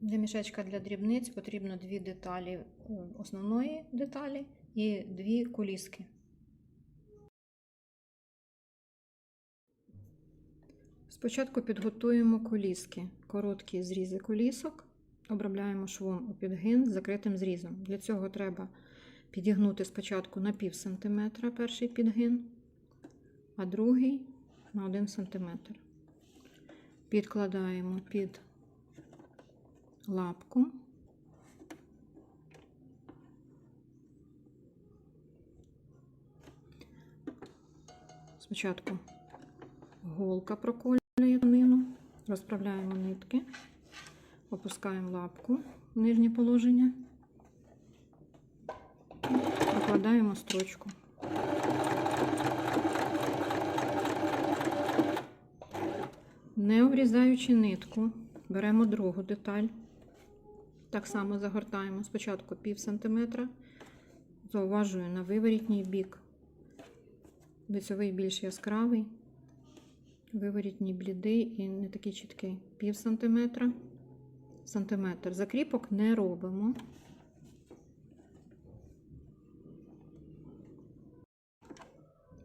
Для мішечка для дрібниць потрібно дві деталі е, основної деталі і дві коліски. Спочатку підготуємо коліски. Короткі зрізи колісок. Обробляємо швом у підгин з закритим зрізом. Для цього треба підігнути спочатку на пів сантиметра перший підгин, а другий на 1 сантиметр. Підкладаємо під лапку. Спочатку голка проколює тканину, розправляємо нитки, опускаємо лапку в нижнє положення, прокладаємо строчку. Не обрізаючи нитку, беремо другу деталь. Так само загортаємо спочатку пів сантиметра, зауважую на виворітній бік. Лицьовий більш яскравий, виворітній блідий і не такий чіткий. Пів сантиметра, сантиметр. Закріпок не робимо.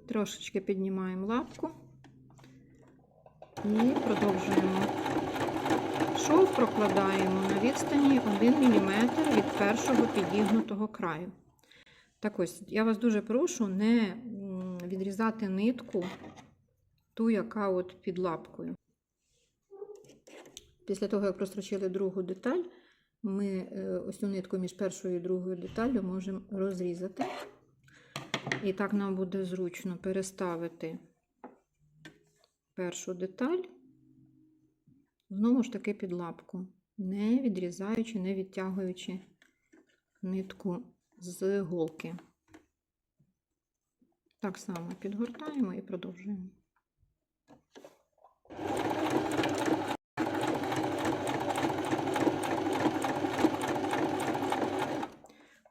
Трошечки піднімаємо лапку і продовжуємо. Шов прокладаємо на відстані 1 мм від першого підігнутого краю. Так ось, я вас дуже прошу не відрізати нитку, ту, яка от під лапкою. Після того, як прострочили другу деталь, ми е, ось цю нитку між першою і другою деталлю можемо розрізати. І так нам буде зручно переставити першу деталь, знову ж таки під лапку, не відрізаючи, не відтягуючи нитку з голки. Так само підгортаємо і продовжуємо.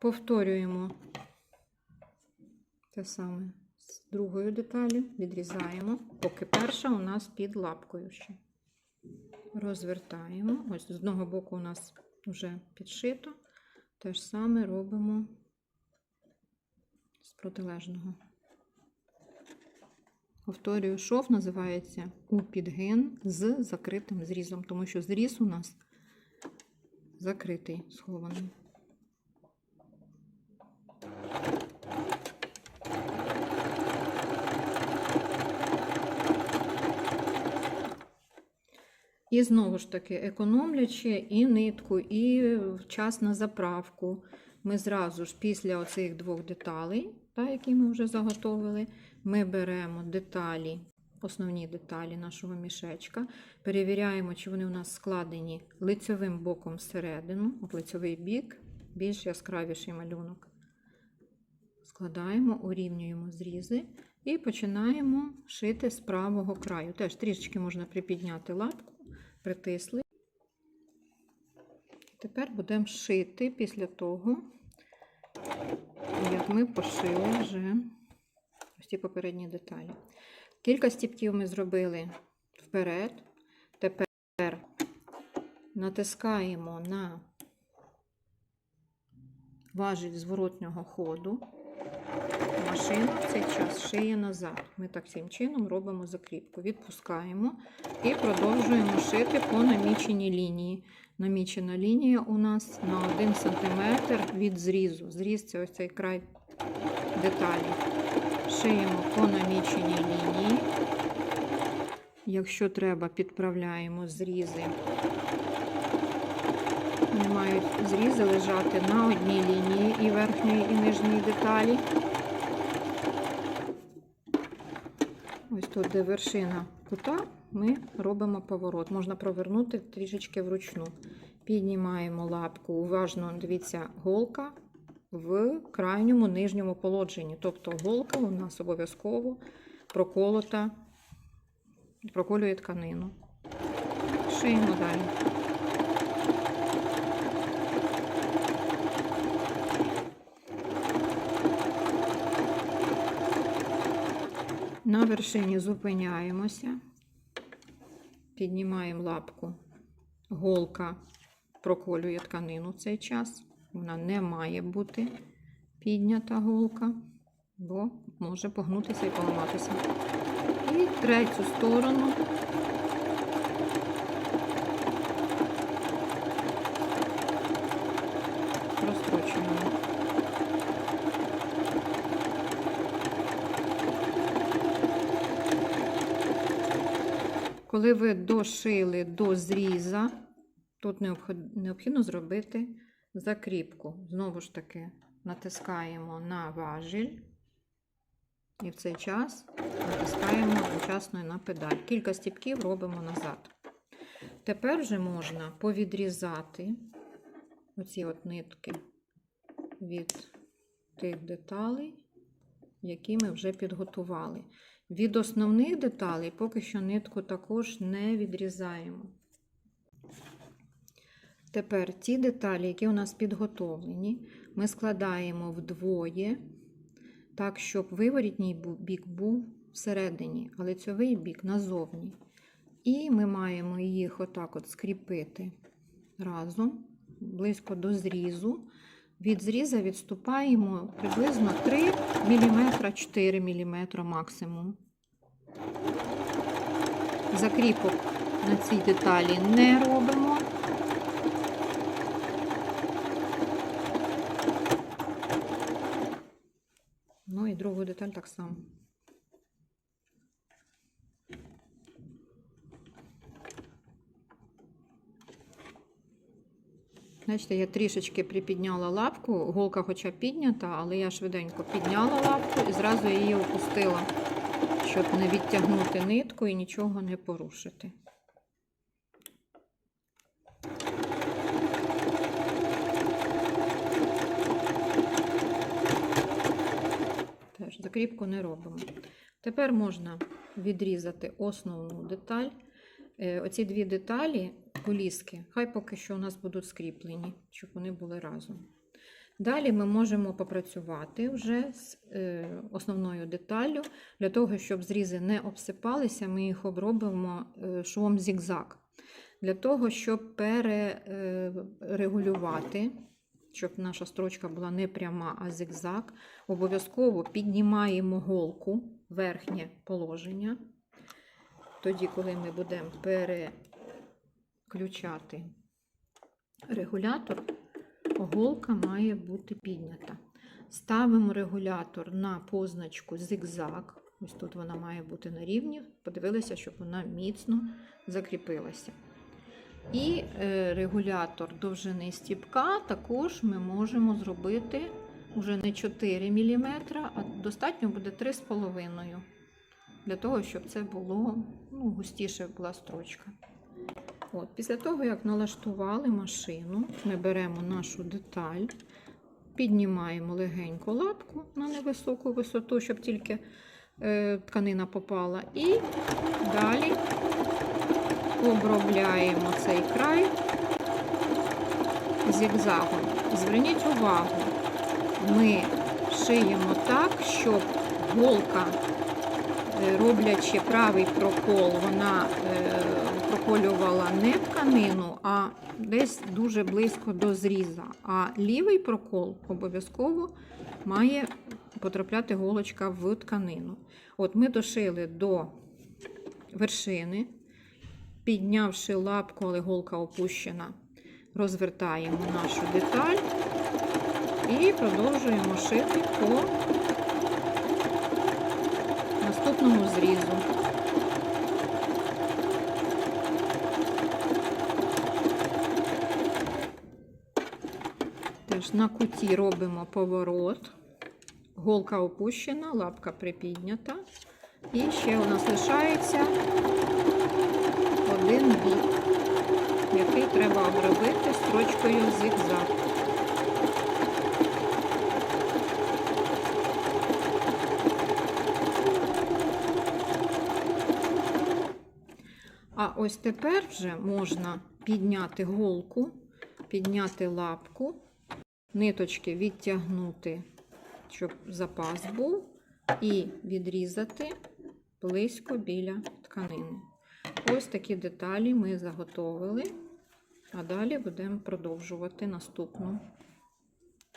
Повторюємо те саме з другою деталю, відрізаємо, поки перша у нас під лапкою ще. Розвертаємо. Ось з одного боку у нас вже підшито. Те ж саме робимо з протилежного. Повторюю, шов називається у підген з закритим зрізом, тому що зріз у нас закритий, схований. І знову ж таки, економлячи і нитку, і час на заправку, ми зразу ж після оцих двох деталей, та, які ми вже заготовили, ми беремо деталі, основні деталі нашого мішечка, перевіряємо, чи вони у нас складені лицьовим боком всередину, от лицьовий бік, більш яскравіший малюнок. Складаємо, урівнюємо зрізи і починаємо шити з правого краю. Теж трішечки можна припідняти лапку притисли. Тепер будемо шити після того, як ми пошили вже ось ці попередні деталі. Кілька стіпків ми зробили вперед. Тепер натискаємо на важіль зворотнього ходу. Машина в цей час шиє назад. Ми так цим чином робимо закріпку. Відпускаємо і продовжуємо шити по наміченій лінії. Намічена лінія у нас на 1 см від зрізу. Зріз це ось цей край деталі. Шиємо по наміченій лінії. Якщо треба, підправляємо зрізи. Вони мають зрізи лежати на одній лінії і верхньої, і нижньої деталі. Ось тут, де вершина кута, ми робимо поворот. Можна провернути трішечки вручну. Піднімаємо лапку, уважно, дивіться, голка в крайньому нижньому положенні. Тобто голка у нас обов'язково проколота, проколює тканину. Шиємо далі. На вершині зупиняємося, піднімаємо лапку, голка проколює тканину в цей час. Вона не має бути піднята голка, бо може погнутися і поламатися. І третю сторону. Коли ви дошили до зріза, тут необхідно зробити закріпку. Знову ж таки, натискаємо на важіль і в цей час натискаємо одночасно на педаль. Кілька стіпків робимо назад. Тепер вже можна повідрізати оці от нитки від тих деталей, які ми вже підготували. Від основних деталей поки що нитку також не відрізаємо. Тепер ті деталі, які у нас підготовлені, ми складаємо вдвоє, так, щоб виворітній бік був всередині, а лицьовий бік назовні. І ми маємо їх отак от скріпити разом, близько до зрізу. Від зріза відступаємо приблизно 3 мм, 4 мм максимум. Закріпок на цій деталі не робимо. Ну і другу деталь так само. Бачите, я трішечки припідняла лапку, голка хоча піднята, але я швиденько підняла лапку і зразу її опустила, щоб не відтягнути нитку і нічого не порушити. Теж закріпку не робимо. Тепер можна відрізати основну деталь. Е, Оці дві деталі, коліски, хай поки що у нас будуть скріплені, щоб вони були разом. Далі ми можемо попрацювати вже з е, основною деталлю. Для того, щоб зрізи не обсипалися, ми їх обробимо е, швом зігзаг. Для того, щоб перерегулювати, щоб наша строчка була не пряма, а зигзаг, обов'язково піднімаємо голку, верхнє положення. Тоді, коли ми будемо переключати регулятор, голка має бути піднята. Ставимо регулятор на позначку зигзаг. Ось тут вона має бути на рівні. Подивилися, щоб вона міцно закріпилася. І е, регулятор довжини стіпка також ми можемо зробити вже не 4 мм, а достатньо буде 3,5 для того, щоб це було ну, густіше була строчка. От, після того, як налаштували машину, ми беремо нашу деталь, піднімаємо легенько лапку на невисоку висоту, щоб тільки е, тканина попала, і далі обробляємо цей край зігзагом. Зверніть увагу, ми шиємо так, щоб голка, роблячи правий прокол, вона е, проколювала не тканину, а десь дуже близько до зріза. А лівий прокол обов'язково має потрапляти голочка в тканину. От ми дошили до вершини, піднявши лапку, але голка опущена, розвертаємо нашу деталь і продовжуємо шити по наступному зрізу. Теж на куті робимо поворот, голка опущена, лапка припіднята. І ще у нас лишається один бік, який треба обробити строчкою зигзаг. А ось тепер вже можна підняти голку, підняти лапку, ниточки відтягнути, щоб запас був, і відрізати близько біля тканини. Ось такі деталі ми заготовили. А далі будемо продовжувати наступну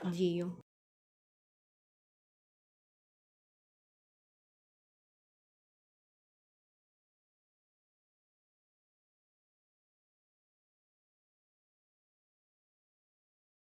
дію.